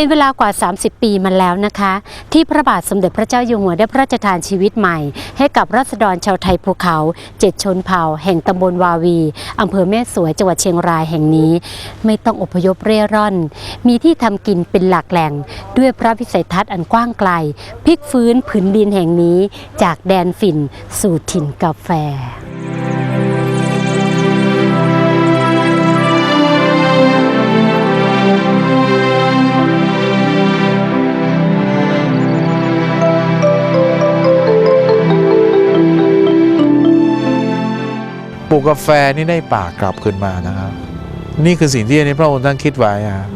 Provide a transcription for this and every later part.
เป็นเวลากว่า 30 ปีมาแล้วนะคะ ที่พระบาทสมเด็จพระเจ้าอยู่หัวได้พระราชทานชีวิตใหม่ ให้กับรัษฎรชาวไทยภูเขาเจ็ดชนเผ่า แห่งตำบลวาวีอำเภอแม่สวยจังหวัดเชียงรายแห่งนี้ ไม่ต้องอพยพเร่ร่อน มีที่ทำกินเป็นหลักแหล่ง ด้วยพระวิสัยทัศน์อันกว้างไกลพลิกฟื้นผืนดินแห่งนี้ จากแดนฝิ่นสู่ถิ่นกาแฟ ปลูกกาแฟนี่ได้ป่ากลับขึ้นมานะครับ นี่คือสิ่งที่อันนี้พระองค์ท่านคิดไว้อะ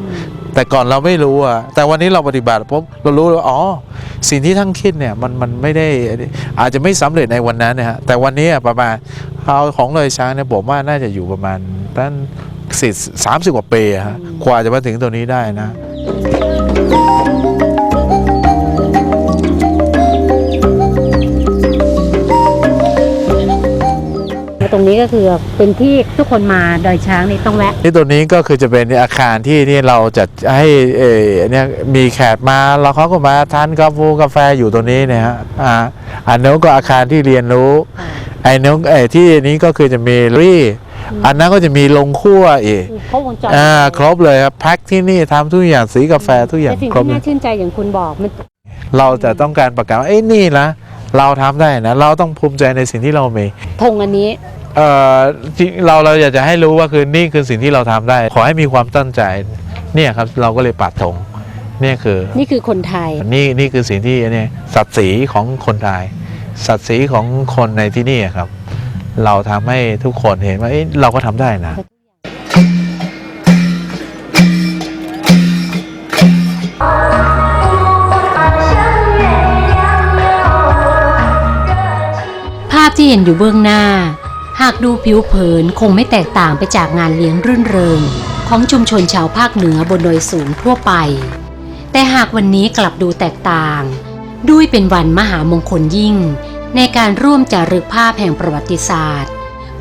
แต่ก่อนเราไม่รู้อะแต่วันนี้เราปฏิบัติปุ๊บเรารู้แล้วอ๋อสิ่งที่ท่านคิดเนี่ยมันมันไม่ได้อาจจะไม่สำเร็จในวันนั้นนะฮะแต่วันนี้ประมาณเอาของเลยช้างเนี่ยผมว่าน่าจะอยู่ประมาณตั้งสิสามสิบกว่าปีอะฮะกว่าจะมาถึงตัวนี้ได้นะ นี้ก็คือเป็นที่ทุกคนมาดอยช้างนี่ต้องแวะนี่ตัวนี้ก็คือจะเป็นอาคารที่ที่เราจะให้เออเนี่ยมีแขกมาแล้วเขาก็มาทานกาแฟกาแฟอยู่ตัวนี้เนี่ยฮะอ่าอันนู้นก็อาคารที่เรียนรู้ไอ้นู้นไอ้ที่นี้ก็คือจะมีรี่อันนั้นก็จะมีลงคั่วอีกครบวงจรอ่าครบเลยครับแพ็คที่นี่ทำทุกอย่างสีกาแฟทุกอย่างแต่สิ่งครบที่เลน่ายชื่นใจอย่างคุณบอกมันเราจะต้องการประกาศว่าเอ้ยนี่นะเราทำได้นะ เราต้องภูมิใจในสิ่งที่เรามีธงอันนี้ เอ่อที่เราเราอยากจะให้รู้ว่าคือนี่คือสิ่งที่เราทำได้ ขอให้มีความตั้งใจเนี่ยครับเราก็เลยปัดธงเนี่ยคือ นี่คือคนไทย นี่นี่คือสิ่งที่เนี่ยศักดิ์ศรีของคนไทยศักดิ์ศรีของคนในที่นี่ครับ เราทำให้ทุกคนเห็นว่าเอ้ยเราก็ทำได้นะ ภาพที่เห็นอยู่เบื้องหน้า หากดูผิวเผินคงไม่แตกต่างไปจากงานเลี้ยงรื่นเริง ของชุมชนชาวภาคเหนือบนดอยสูงทั่วไป แต่หากวันนี้กลับดูแตกต่าง ด้วยเป็นวันมหามงคลยิ่ง ในการร่วมจารึกภาพแห่งประวัติศาสตร์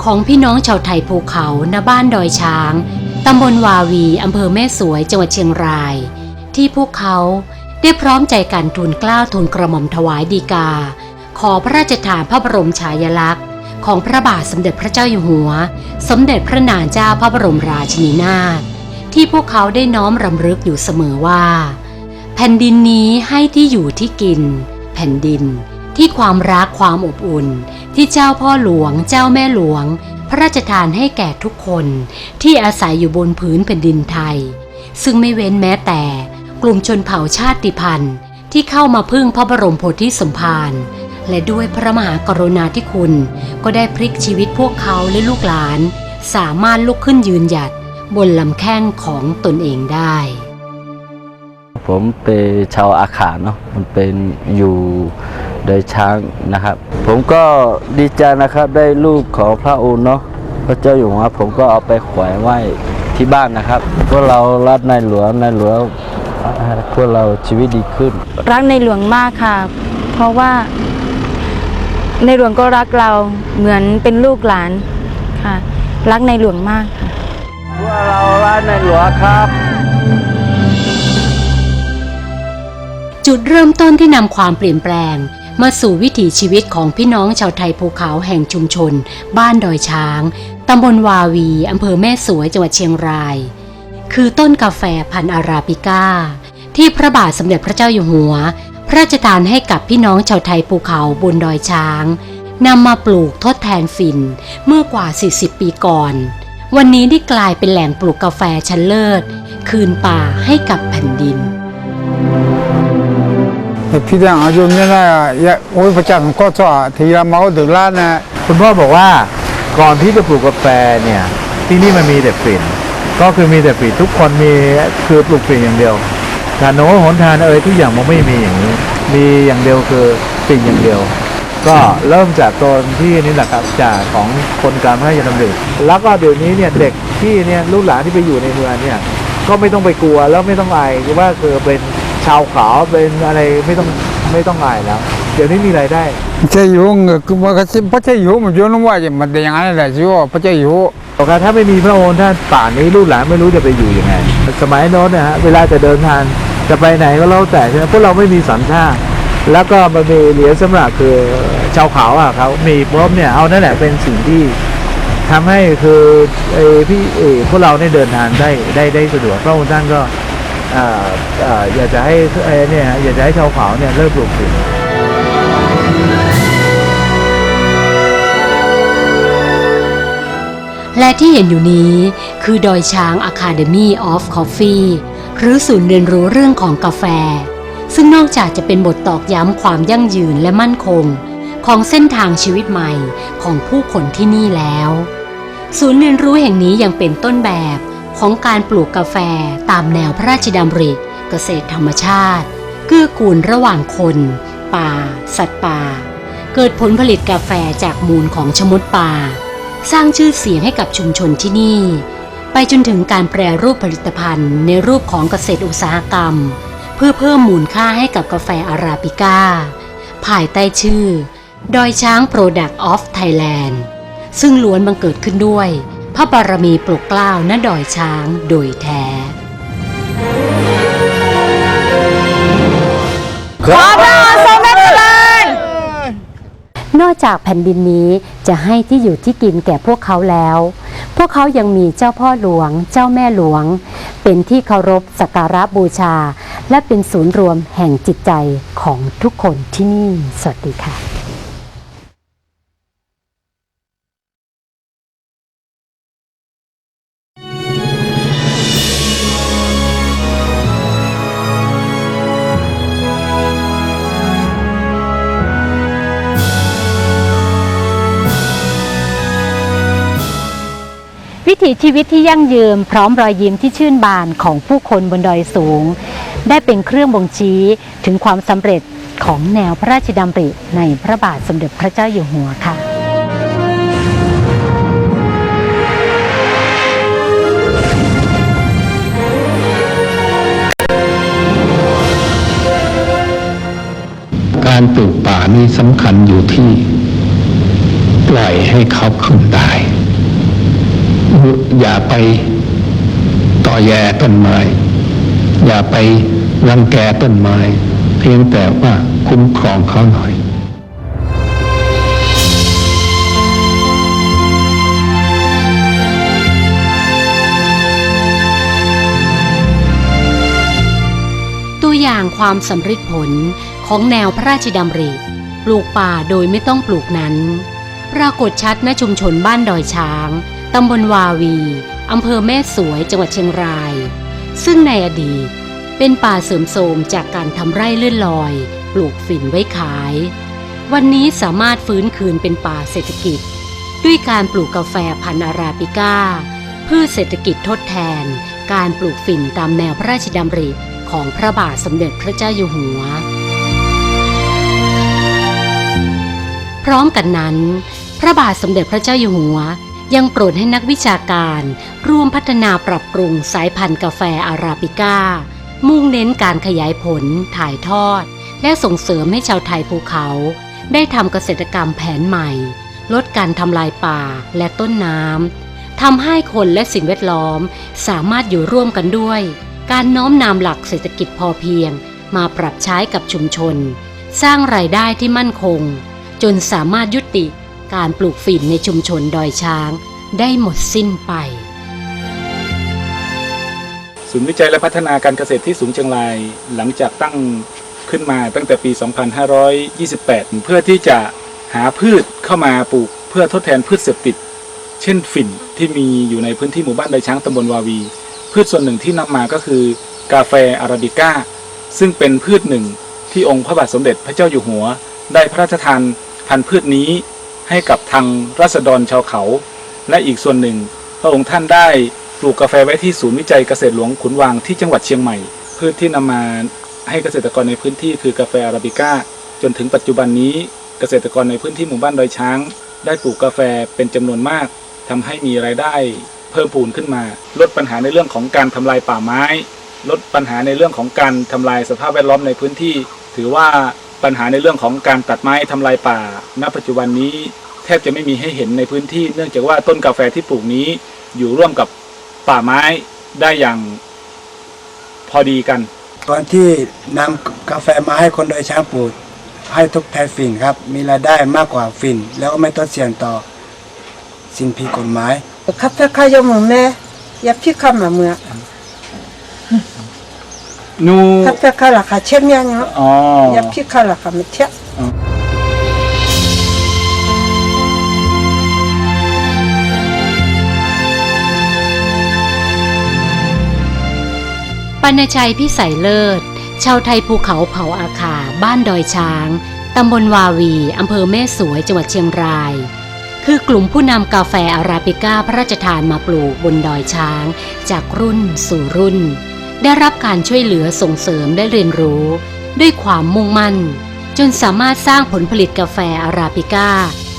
ของพี่น้องชาวไทยภูเขาณบ้านดอยช้างตำบลวาวีอำเภอแม่สวยจังหวัดเชียงราย ที่พวกเขาได้พร้อมใจกันทูลกล้าวทูลกระหม่อมถวายดีกา ขอพระราชทานพระบรมฉายาลักษณ์ ของพระบาทสมเด็จพระเจ้าอยู่หัว สมเด็จพระนางเจ้าพระบรมราชินีนาถที่พวกเขาได้น้อมรำลึกอยู่เสมอว่า แผ่นดินนี้ให้ที่อยู่ที่กิน แผ่นดินที่ความรักความอบอุ่น ที่เจ้าพ่อหลวง เจ้าแม่หลวง พระราชทานให้แก่ทุกคนที่อาศัยอยู่บนพื้นแผ่นดินไทย ซึ่งไม่เว้นแม้แต่ กลุ่มชนเผ่าชาติพันธุ์ ที่เข้ามาพึ่งพระบรมโพธิสมภาร และด้วยพระมหากรุณาธิคุณ ก็ได้พลิกชีวิตพวกเขาและลูกหลาน สามารถลุกขึ้นยืนหยัดบนลำแข้งของตนเองได้ ผมเป็นชาวอาขาเนาะมันเป็นอยู่โดยช้างนะครับ ผมก็ดีใจนะครับได้ลูกของพระองค์เนาะพระเจ้าอยู่หัวผมก็เอาไปแขวนไว้ที่บ้านนะครับพวกเรารักในหลวงในหลวงให้พวกเราชีวิตดีขึ้น รักในหลวงมากค่ะ เพราะว่า ในหลวงก็รักเราเหมือนเป็นลูกหลานค่ะ รักในหลวงมากค่ะพวกเรารักในหลวงครับ จุดเริ่มต้นที่นำความเปลี่ยนแปลง มาสู่วิถีชีวิตของพี่น้องชาวไทยภูเขาแห่งชุมชน บ้านดอยช้างตำบลวาวีอำเภอแม่สวยจังหวัดเชียงราย คือต้นกาแฟพันธุ์อาราบิก้า ที่พระบาทสมเด็จพระเจ้าอยู่หัว พระราชทานให้กับพี่น้องชาวไทยภูเขาบนดอยช้างนำมาปลูกทดแทนฝิ่นเมื่อกว่า 40 ปีก่อน วันนี้ได้กลายเป็นแหล่งปลูกกาแฟชั้นเลิศ คืนป่าให้กับแผ่นดินพี่แดงอายุเนี่ยนะยะโอ้ยประจันก็จะทีละเมาถึงล้านนะคุณพ่อบอกว่าก่อนที่จะปลูกกาแฟเนี่ยที่นี่มันมีแต่ฝิ่นก็คือมีแต่ฝิ่นทุกคนมีคือปลูกฝิ่นอย่างเดียว ถนนหนทางเอ่ยทุกอย่างมันไม่มีอย่างนี้มีอย่างเดียวคือฝิ่นอย่างเดียว ก็เริ่มจากตนที่นี่แหละครับจากของคนการพระราชดำริแล้วก็เดี๋ยวนี้เนี่ยเด็กที่เนี่ยลูกหลานที่ไปอยู่ในเมืองเนี่ยก็ไม่ต้องไปกลัวแล้วไม่ต้องอายว่าคือเป็นชาวขาวเป็นอะไรไม่ต้องไม่ต้องอายแล้ว เดี๋ยวนี้มีรายได้ใช่อยู่เงคือมันก็พระเจ้าอยู่มันอยู่นั่นว่าจะมันอย่างนั้นแหละสิว่าพระเจ้าอยู่บอกว่าถ้าไม่มีพระองค์ท่านป่านนี้ลูกหลานไม่รู้จะไปอยู่ยังไง สมัยโน้นนะฮะเวลาจะเดินทางไป จะไปไหนก็แล้วแต่ใช่ไหมพวกเราไม่มีสัญชาติ แล้วก็มันมีเหรียญสำหรับคือชาวเขาอะเขามีปุ๊บเนี่ยเอานั่นแหละเป็นสิ่งที่ทำให้คือไอ้พี่เอพวกเราเนี่ยเดินทางได้ได้ได้สะดวกพระองค์ท่านก็อยากจะให้เนี่ยอยากจะให้ชาวเขาเนี่ยเลิกปลูกฝิ่นและที่เห็นอยู่นี้คือดอยช้าง Academy of Coffee หรือศูนย์เรียนรู้เรื่องของกาแฟ ซึ่งนอกจากจะเป็นบทตอกย้ำความยั่งยืนและมั่นคง ของเส้นทางชีวิตใหม่ของผู้คนที่นี่แล้ว ศูนย์เรียนรู้แห่งนี้ยังเป็นต้นแบบของการปลูกกาแฟตามแนวพระราชดำริเกษตรธรรมชาติ เกื้อกูลระหว่างคน ป่า สัตว์ป่า เกิดผลผลิตกาแฟจากมูลของชะมดป่า สร้างชื่อเสียงให้กับชุมชนที่นี่ ไปจนถึงการแปรรูปผลิตภัณฑ์ ในรูปของเกษตรอุตสาหกรรม เพื่อเพิ่มมูลค่าให้กับกาแฟอาราบิก้า ภายใต้ชื่อ ดอยช้าง Product of Thailand ซึ่งล้วนบังเกิดขึ้นด้วย พระบารมีปลุกเกล้าณดอยช้างโดยแท้ขอพระองค์ทรงได้เจริญนอกจากแผ่นดินนี้จะให้ที่อยู่ที่กินแก่พวกเขาแล้วพ วกเขายังมีเจ้าพ่อหลวง เจ้าแม่หลวง เป็นที่เคารพสักการะบูชา และเป็นศูนย์รวมแห่งจิตใจของทุกคนที่นี่ สวัสดีค่ะ วิถีชีวิตที่ยั่งยืนพร้อมรอยยิ้มที่ชื่นบานของผู้คนบนดอยสูง ได้เป็นเครื่องบ่งชี้ถึงความสำเร็จของแนวพระราชดำริในพระบาทสมเด็จพระเจ้าอยู่หัวค่ะการปลูกป่านี่สำคัญอยู่ที่ ปล่อยให้เขาขึ้นได้ อย่าไปต่อแย่ต้นไม้ อย่าไปรังแกต้นไม้ เพียงแต่ว่าคุ้มครองเขาหน่อยตัวอย่างความสำเร็จผลของแนวพระราชดำริปลูกป่าโดยไม่ต้องปลูกนั้น ปรากฏชัดณชุมชนบ้านดอยช้าง ตำบลวาวี อำเภอแม่สวย จังหวัดเชียงราย ซึ่งในอดีตเป็นป่าเสริมโทรมจากการทำไร่เลื่อนลอย ปลูกฝิ่นไว้ขาย วันนี้สามารถฟื้นคืนเป็นป่าเศรษฐกิจ ด้วยการปลูกกาแฟพันธุ์อาราบิก้า พืชเศรษฐกิจทดแทน การปลูกฝิ่นตามแนวพระราชดำริของพระบาทสมเด็จพระเจ้าอยู่หัว พร้อมกันนั้น พระบาทสมเด็จพระเจ้าอยู่หัว ยังโปรดให้นักวิชาการ ร่วมพัฒนาปรับปรุงสายพันธุ์กาแฟอาราบิก้า มุ่งเน้นการขยายผล ถ่ายทอด และส่งเสริมให้ชาวไทยภูเขา ได้ทำเกษตรกรรมแผนใหม่ ลดการทำลายป่าและต้นน้ำทำให้คนและสิ่งแวดล้อม สามารถอยู่ร่วมกันด้วย การน้อมนำหลักเศรษฐกิจพอเพียง มาปรับใช้กับชุมชน สร้างรายได้ที่มั่นคง จนสามารถยุติ การปลูกฝิ่นในชุมชนดอยช้างได้หมดสิ้นไปศูนย์วิจัยและพัฒนาการเกษตรที่สูงเชียงรายหลังจากตั้งขึ้นมาตั้งแต่ปี 2528 เพื่อที่จะหาพืชเข้ามาปลูกเพื่อทดแทนพืชเสพติด เช่นฝิ่นที่มีอยู่ในพื้นที่หมู่บ้านใดช้างตำบลวาวี พืชส่วนหนึ่งที่นำมาก็คือกาแฟอาราบิก้า ซึ่งเป็นพืชหนึ่งที่องค์พระบาทสมเด็จพระเจ้าอยู่หัว ได้พระราชทานพันธุ์พืชนี้ ให้กับทางรัษฎรชาวเขา และอีกส่วนหนึ่ง พระองค์ท่านได้ปลูกกาแฟไว้ที่ศูนย์วิจัยเกษตรหลวงขุนวางที่จังหวัดเชียงใหม่ พืชที่นำมาให้เกษตรกรในพื้นที่คือกาแฟอาราบิก้า จนถึงปัจจุบันนี้เกษตรกรในพื้นที่หมู่บ้านดอยช้าง ได้ปลูกกาแฟเป็นจำนวนมากทำให้มีรายได้เพิ่มพูนขึ้นมา ลดปัญหาในเรื่องของการทำลายป่าไม้ ลดปัญหาในเรื่องของการทำลายสภาพแวดล้อมในพื้นที่ ถือว่าปัญหาในเรื่องของการตัดไม้ทำลายป่า ณ ปัจจุบันนี้ แทบจะไม่มีให้เห็นในพื้นที่ เนื่องจากว่าต้นกาแฟที่ปลูกนี้ อยู่ร่วมกับป่าไม้ได้อย่างพอดีกัน ตอนที่นำกาแฟมาให้คนโดยช้างปลูกให้ทดแทนฝิ่นครับ มีรายได้มากกว่าฝิ่น แล้วก็ไม่ต้องเสี่ยงต่อสิ่งผิดกฎหมาย 카페카요 몸에 야피카마 뭐야 นู 카페카라 가체면요 อ๋อ 야피카라 가면 튀어 ปานชัยพิสัยเลิศ ชาวไทยภูเขาเผาอาคาบ้านดอยช้าง ตำบลวาวี อำเภอแม่สวย จังหวัดเชียงราย คือกลุ่มผู้นำกาแฟอาราบิก้าพระราชทานมาปลูกบนดอยช้าง จากรุ่นสู่รุ่น ได้รับการช่วยเหลือส่งเสริมได้เรียนรู้ ด้วยความมุ่งมั่น จนสามารถสร้างผลผลิตกาแฟอาราบิก้า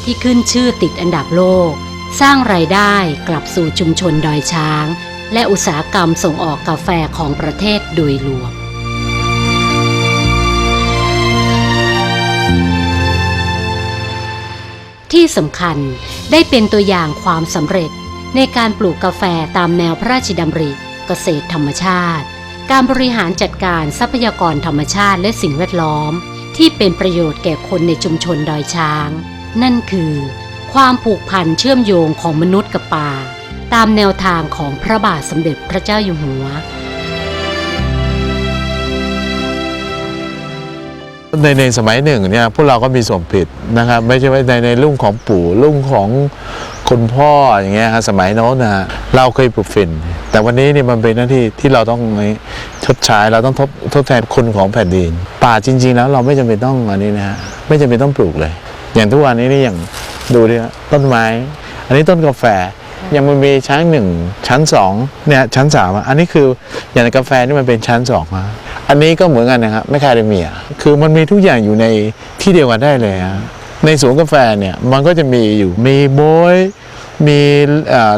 ที่ขึ้นชื่อติดอันดับโลก สร้างรายได้กลับสู่ชุมชนดอยช้าง และอุตสาหกรรมส่งออกกาแฟของประเทศโดยรวม ที่สำคัญได้เป็นตัวอย่างความสำเร็จในการปลูกกาแฟตามแนวพระราชดำริเกษตรธรรมชาติ การบริหารจัดการทรัพยากรธรรมชาติและสิ่งแวดล้อม ที่เป็นประโยชน์แก่คนในชุมชนดอยช้าง นั่นคือ ความผูกพันเชื่อมโยงของมนุษย์กับป่า ตามแนวทางของพระบาทสมเด็จพระเจ้าอยู่หัว ในในสมัยหนึ่งเนี่ยพวกเราก็มีส่วนผิดนะครับ ไม่ใช่ว่าในในรุ่งของปู่รุ่งของคุณพ่ออย่างเงี้ยฮะสมัยโน้นนะฮะเราเคยปลูกฝิ่น แต่วันนี้เนี่ยมันเป็นหน้าที่ที่เราต้องชดใช้เราต้องทบทดแทนคุณของแผ่นดิน ป่าจริง ๆ แล้วเราไม่จำเป็นต้องอันนี้นะฮะไม่จำเป็นต้องปลูกเลย อย่างทุกวันนี้นี่อย่างดูดิต้นไม้ อันนี้ต้นกาแฟ ยังมันมีชั้นหนึ่งชั้นสองเนี่ยชั้นสามอันนี้คืออย่างในกาแฟนี่มันเป็นชั้นสองอะอันนี้ก็เหมือนกันนะครับไม่คาเดเมียคือมันมีทุกอย่างอยู่ในที่เดียวกันได้เลยฮะในสวนกาแฟเนี่ยมันก็จะมีอยู่มีโบยมี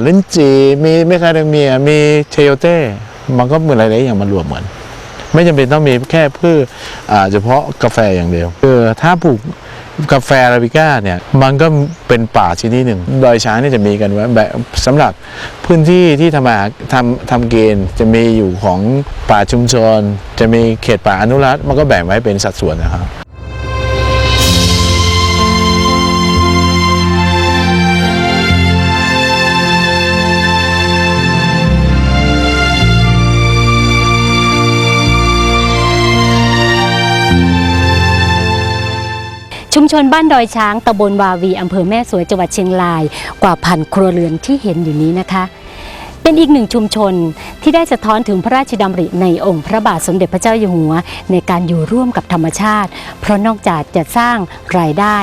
ลิ้นจีมีเมคาเดเมีย มีเชโยเต้ มันก็เหมือนอะไรๆอย่างมันรวมเหมือน ไม่จำเป็นต้องมีแค่พืชอ่าเฉพาะกาแฟอย่างเดียวคือถ้าปลูก กาแฟอาราบิก้าเนี่ยมันก็เป็นป่าชนิดหนึ่งดอยช้างเนี่ยจะมีกันไว้แบบสำหรับพื้นที่ที่ทำมาทำทำเกณฑ์จะมีอยู่ของป่าชุมชน จะมีเขตป่าอนุรักษ์มันก็แบ่งไว้เป็นสัดส่วนนะครับ ชนบ้านดอยช้างตำบลวาวีอำเภอแม่สวยจังหวัดเชียงราย กว่าพันครัวเรือนที่เห็นอยู่นี้นะคะ เป็นอีกหนึ่งชุมชนที่ได้สะท้อนถึงพระราชดำริในองค์พระบาทสมเด็จพระเจ้าอยู่หัว ในการอยู่ร่วมกับธรรมชาติ เพราะนอกจากจะสร้างรายได้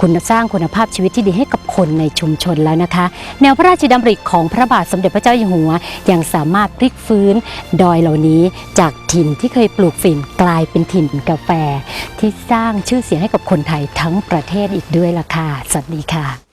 คุณสร้างคุณภาพชีวิตที่ดีให้กับคนในชุมชนแล้วนะคะ แนวพระราชดำริของพระบาทสมเด็จพระเจ้าอยู่หัว ยังสามารถพลิกฟื้นดอยเหล่านี้จากถิ่นที่เคยปลูกฝิ่นกลายเป็นถิ่นกาแฟ ที่สร้างชื่อเสียงให้กับคนไทยทั้งประเทศอีกด้วยล่ะค่ะสวัสดีค่ะ